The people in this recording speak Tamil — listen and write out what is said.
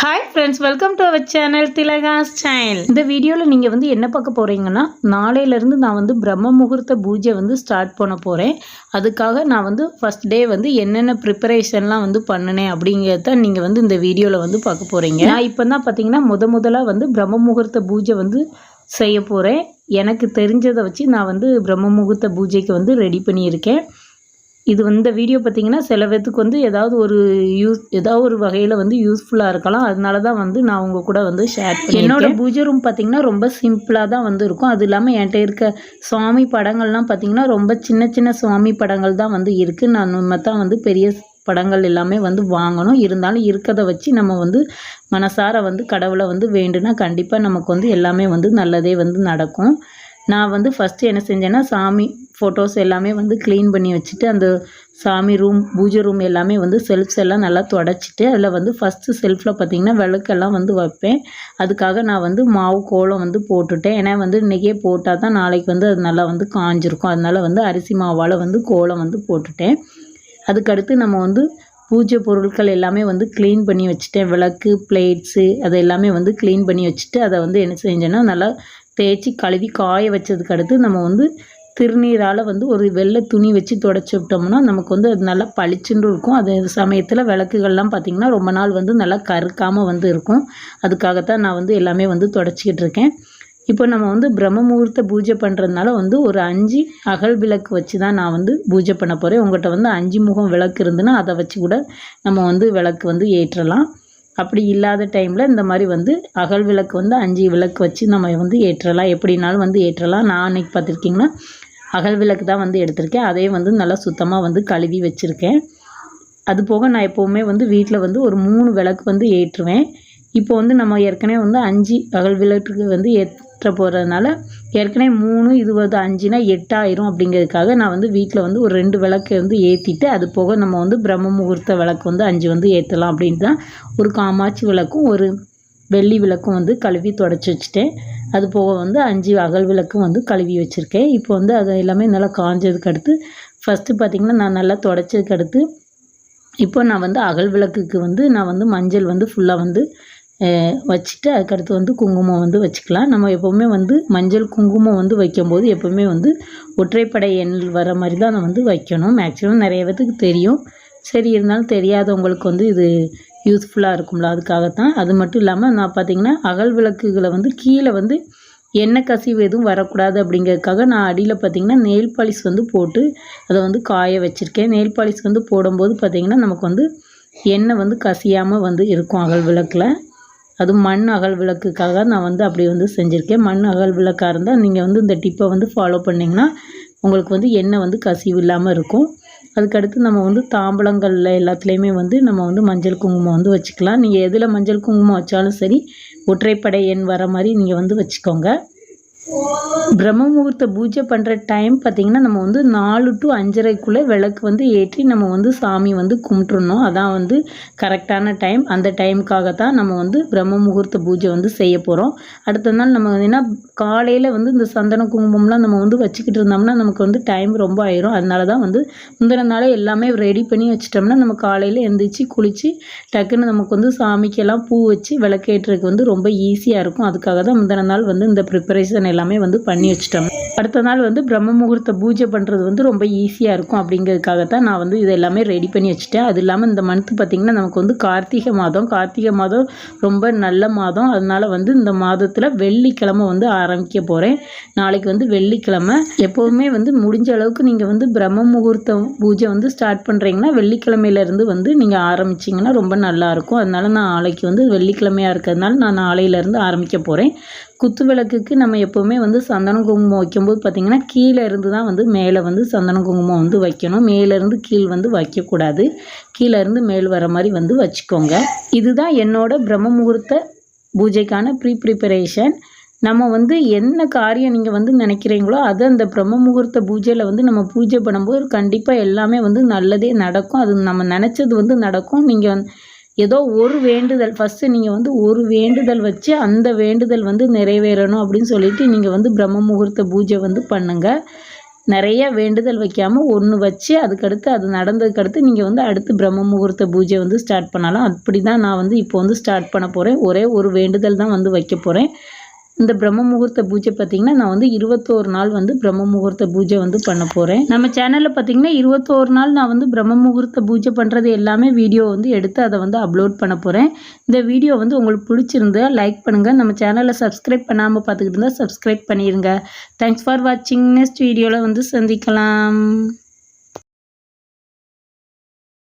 Hi friends welcome to our channel Thilaga's channel இந்த வீடியோவில் நீங்கள் வந்து என்ன பார்க்க போகிறீங்கன்னா நாளையிலேருந்து நான் வந்து பிரம்ம முகூர்த்த பூஜை வந்து ஸ்டார்ட் பண்ண போகிறேன் அதுக்காக நான் வந்து ஃபஸ்ட் டே வந்து என்னென்ன ப்ரிப்பரேஷன்லாம் வந்து பண்ணினேன் அப்படிங்கிறத நீங்கள் வந்து இந்த வீடியோவில் வந்து பார்க்க போகிறீங்க நான் இப்போ தான் பார்த்தீங்கன்னா முத முதலாக வந்து பிரம்ம முகூர்த்த பூஜை வந்து செய்ய போகிறேன் எனக்கு தெரிஞ்சதை வச்சு நான் வந்து பிரம்ம முகூர்த்த பூஜைக்கு வந்து ரெடி பண்ணியிருக்கேன். இது இந்த வீடியோ பார்த்தீங்கன்னா சில பேத்துக்கு வந்து ஏதாவது ஒரு யூஸ் ஏதாவது ஒரு வகையில் வந்து யூஸ்ஃபுல்லாக இருக்கலாம். அதனால தான் வந்து நான் உங்கள் கூட வந்து ஷேர் பண்ணி என்னோட பூஜை ரூம் பார்த்தீங்கன்னா ரொம்ப சிம்பிளாக தான் வந்து இருக்கும். அது இல்லாமல் என்கிட்ட இருக்க சுவாமி படங்கள்லாம் பார்த்தீங்கன்னா ரொம்ப சின்ன சின்ன சுவாமி படங்கள் தான் வந்து இருக்குது நான் நம்ம தான் வந்து பெரிய படங்கள் எல்லாமே வந்து வாங்கணும். இருந்தாலும் இருக்கிறத வச்சு நம்ம வந்து மனசார வந்து கடவுளை வந்து வேண்டுனா கண்டிப்பாக நமக்கு வந்து எல்லாமே வந்து நல்லதே வந்து நடக்கும். நான் வந்து ஃபஸ்ட்டு என்ன செஞ்சேன்னா சாமி ஃபோட்டோஸ் எல்லாமே வந்து க்ளீன் பண்ணி வச்சுட்டு அந்த சாமி ரூம் பூஜை ரூம் எல்லாமே வந்து செல்ஃப்ஸ் எல்லாம் நல்லா தொடச்சிட்டு அதில் வந்து ஃபஸ்ட்டு செல்ஃபில் பார்த்திங்கன்னா விளக்கெல்லாம் வந்து வைப்பேன். அதுக்காக நான் வந்து மாவு கோலம் வந்து போட்டுட்டேன். ஏன்னா வந்து இன்றைக்கே போட்டால் தான் நாளைக்கு வந்து அது நல்லா வந்து காஞ்சிருக்கும். அதனால் வந்து அரிசி மாவால் வந்து கோலம் வந்து போட்டுட்டேன். அதுக்கடுத்து நம்ம வந்து பூஜை பொருட்கள் எல்லாமே வந்து க்ளீன் பண்ணி வச்சுட்டேன். விளக்கு பிளேட்ஸு அது எல்லாமே வந்து க்ளீன் பண்ணி வச்சுட்டு அதை வந்து என்ன செஞ்சேன்னா நல்லா தேய்ச்சி கழுவி காய வச்சதுக்கு அடுத்து நம்ம வந்து திருநீரால் வந்து ஒரு வெள்ளை துணி வச்சு தொடச்சி விட்டோம்னா நமக்கு வந்து அது நல்லா பளிச்சுன்னு இருக்கும். அது சமயத்தில் விளக்குகள்லாம் பார்த்திங்கன்னா ரொம்ப நாள் வந்து நல்லா கருக்காமல் வந்து இருக்கும். அதுக்காகத்தான் நான் வந்து எல்லாமே வந்து தொடச்சிக்கிட்டு இருக்கேன். இப்போ நம்ம வந்து பிரம்ம முகூர்த்த பூஜை பண்ணுறதுனால வந்து ஒரு அஞ்சு அகல் விளக்கு வச்சு தான் நான் வந்து பூஜை பண்ண போகிறேன் உங்கள்கிட்ட வந்து அஞ்சு முகம் விளக்கு இருந்துன்னா அதை வச்சு கூட நம்ம வந்து விளக்கு வந்து ஏற்றலாம். அப்படி இல்லாத டைமில் இந்த மாதிரி வந்து அகல் விளக்கு வந்து அஞ்சு விளக்கு வச்சு நம்ம வந்து ஏற்றலாம். எப்படினாலும் வந்து ஏற்றலாம். நான் அன்றைக்கி பார்த்துருக்கீங்கன்னா அகல் விளக்கு தான் வந்து எடுத்திருக்கேன். அதையும் வந்து நல்லா சுத்தமாக வந்து கழுவி வச்சுருக்கேன். அது போக நான் எப்போவுமே வந்து வீட்டில் வந்து ஒரு மூணு விளக்கு வந்து ஏற்றுவேன். இப்போ வந்து நம்ம ஏற்கனவே வந்து அஞ்சு அகல் விளக்கு வந்து ஏற்ற போகிறதுனால ஏற்கனவே மூணு இருபது அஞ்சுனா எட்டாயிரம் அப்படிங்கிறதுக்காக நான் வந்து வீட்டில் வந்து ஒரு ரெண்டு விளக்கு வந்து ஏற்றிட்டு அது போக நம்ம வந்து பிரம்ம முகூர்த்த விளக்கு வந்து அஞ்சு வந்து ஏற்றலாம் அப்படின்ட்டு தான் ஒரு காமாட்சி விளக்கும் ஒரு வெள்ளி விளக்கும் வந்து கழுவி தொடச்சி வச்சுட்டேன். அது போக வந்து அஞ்சு அகல் விளக்கும் வந்து கழுவி வச்சுருக்கேன். இப்போ வந்து அது எல்லாமே நல்லா காஞ்சதுக்கு அடுத்து ஃபஸ்ட்டு பார்த்திங்கன்னா நான் நல்லா தொடச்சதுக்கு அடுத்து இப்போ நான் வந்து அகல் விளக்குக்கு வந்து நான் வந்து மஞ்சள் வந்து ஃபுல்லாக வந்து வச்சுட்டு அதுக்கடுத்து வந்து குங்குமம் வந்து வச்சுக்கலாம். நம்ம எப்போவுமே வந்து மஞ்சள் குங்குமம் வந்து வைக்கும்போது எப்போவுமே வந்து ஒற்றைப்படை எண் வர மாதிரி தான் நான் வந்து வைக்கணும். மேக்ஸிமம் நிறைய பேத்துக்கு தெரியும். சரி இருந்தாலும் தெரியாதவங்களுக்கு வந்து இது யூஸ்ஃபுல்லாக இருக்கும்ல அதுக்காகத்தான். அது மட்டும் இல்லாமல் நான் பார்த்திங்கன்னா அகல் விளக்குகளை வந்து கீழே வந்து எண்ணெய் கசிவு எதுவும் வரக்கூடாது அப்படிங்கிறதுக்காக நான் அடியில் பார்த்திங்கன்னா நெயில் பாலிஷ் வந்து போட்டு அதை வந்து காய வச்சுருக்கேன். நெயில் பாலிஷ் வந்து போடும்போது பார்த்திங்கன்னா நமக்கு வந்து எண்ணெய் வந்து கசியாமல் வந்து இருக்கும் அகல் விளக்கில். அதுவும் மண் அகல் விளக்குக்காக நான் வந்து அப்படி வந்து செஞ்சுருக்கேன். மண் அகல் விளக்காக இருந்தால் நீங்கள் வந்து இந்த டிப்பை வந்து ஃபாலோ பண்ணிங்கன்னா உங்களுக்கு வந்து எண்ணெய் வந்து கசிவு இல்லாமல் இருக்கும். அதுக்கடுத்து நம்ம வந்து தாம்பழங்களில் எல்லாத்துலேயுமே வந்து நம்ம வந்து மஞ்சள் குங்குமம் வந்து வச்சுக்கலாம். நீங்கள் எதில் மஞ்சள் குங்குமம் வச்சாலும் சரி ஒற்றைப்படை எண் வர மாதிரி நீங்கள் வந்து வச்சுக்கோங்க. பிரம்ம முகூர்த்த பூஜை பண்ணுற டைம் பார்த்திங்கன்னா நம்ம வந்து நாலு டு அஞ்சரைக்குள்ளே விளக்கு வந்து ஏற்றி நம்ம வந்து சாமி வந்து கும்பிட்றணும் அதான் வந்து கரெக்டான டைம் அந்த டைமுக்காக தான் நம்ம வந்து பிரம்ம முகூர்த்த பூஜை வந்து செய்ய போகிறோம் அடுத்த நாள் நம்ம ஏன்னா காலையில் வந்து இந்த சந்தன குங்குமம்லாம் நம்ம வந்து வச்சுக்கிட்டு இருந்தோம்னா நமக்கு வந்து டைம் ரொம்ப ஆயிரும். அதனால தான் வந்து முந்தின நாளே எல்லாமே ரெடி பண்ணி வச்சிட்டோம்னா நம்ம காலையில் எந்திரிச்சு குளித்து டக்குன்னு நமக்கு வந்து சாமிக்கெல்லாம் பூ வச்சு விளக்கேற்றுறதுக்கு வந்து ரொம்ப ஈஸியாக இருக்கும். அதுக்காக தான் முந்தின நாள் வந்து இந்த ப்ரிப்பரேஷன் எல்லாம் எல்லாமே வந்து பண்ணி வச்சிட்டோம். அடுத்த நாள் வந்து பிரம்ம முகூர்த்த பூஜை பண்ணுறது வந்து ரொம்ப ஈஸியாக இருக்கும் அப்படிங்கிறதுக்காக தான் நான் வந்து இது எல்லாமே ரெடி பண்ணி வச்சுட்டேன். அது இல்லாமல் இந்த மந்த்து பார்த்திங்கன்னா நமக்கு வந்து கார்த்திகை மாதம். கார்த்திகை மாதம் ரொம்ப நல்ல மாதம். அதனால் வந்து இந்த மாதத்தில் வெள்ளிக்கிழமை வந்து ஆரம்பிக்க போகிறேன் நாளைக்கு வந்து வெள்ளிக்கிழமை. எப்போவுமே வந்து முடிஞ்ச அளவுக்கு நீங்கள் வந்து பிரம்ம முகூர்த்த பூஜை வந்து ஸ்டார்ட் பண்ணுறீங்கன்னா வெள்ளிக்கிழமையிலேருந்து வந்து நீங்கள் ஆரம்பிச்சிங்கன்னா ரொம்ப நல்லாயிருக்கும் அதனால் நான் நாளைக்கு வந்து வெள்ளிக்கிழமையாக இருக்கிறதுனால நான் நாளையிலேருந்து ஆரம்பிக்க போகிறேன் குத்து விளக்குக்கு நம்ம எப்போவுமே வந்து சந்தனம் குங்குமம் வைக்கும்போது பார்த்திங்கன்னா கீழே இருந்து தான் வந்து மேலே வந்து சந்தனம் குங்குமம் வந்து வைக்கணும். மேலேருந்து கீழ் வந்து வைக்கக்கூடாது. கீழே இருந்து மேல் வர மாதிரி வந்து வச்சுக்கோங்க. இதுதான் என்னோட பிரம்ம முகூர்த்த பூஜைக்கான ப்ரீ ப்ரிப்பரேஷன் நம்ம வந்து என்ன காரியம் நீங்கள் வந்து நினைக்கிறீங்களோ அது அந்த பிரம்ம முகூர்த்த பூஜையில் வந்து நம்ம பூஜை பண்ணும்போது கண்டிப்பாக எல்லாமே வந்து நல்லதே நடக்கும். அது நம்ம நினச்சது வந்து நடக்கும். நீங்கள் ஏதோ ஒரு வேண்டுதல் ஃபஸ்ட்டு நீங்கள் வந்து ஒரு வேண்டுதல் வச்சு அந்த வேண்டுதல் வந்து நிறைவேறணும் அப்படின்னு சொல்லிட்டு நீங்கள் வந்து பிரம்ம முகூர்த்த பூஜை வந்து பண்ணுங்கள் நிறைய வேண்டுதல் வைக்காமல் ஒன்று வச்சு அதுக்கடுத்து அது நடந்ததுக்கடுத்து நீங்கள் வந்து அடுத்து பிரம்ம முகூர்த்த பூஜை வந்து ஸ்டார்ட் பண்ணலாம். அப்படி தான் நான் வந்து இப்போ வந்து ஸ்டார்ட் பண்ண போகிறேன் ஒரே ஒரு வேண்டுதல் தான் வந்து வைக்க போகிறேன் இந்த பிரம்ம முகூர்த்த பூஜை பார்த்திங்கன்னா நான் வந்து இருபத்தோரு நாள் வந்து பிரம்ம முகூர்த்த பூஜை வந்து பண்ண போகிறேன் நம்ம சேனலில் பார்த்திங்கன்னா இருபத்தோரு நாள் நான் வந்து பிரம்ம முகூர்த்த பூஜை பண்ணுறது எல்லாமே வீடியோ வந்து எடுத்து அதை வந்து அப்லோட் பண்ண போகிறேன் இந்த வீடியோ வந்து உங்களுக்கு பிடிச்சிருந்தா லைக் பண்ணுங்கள் நம்ம சேனலை சப்ஸ்கிரைப் பண்ணாமல் பார்த்துக்கிட்டு இருந்தால் சப்ஸ்கிரைப் பண்ணிடுங்க தேங்க்ஸ் ஃபார் வாட்சிங் நெக்ஸ்ட் வீடியோவில் வந்து சந்திக்கலாம்.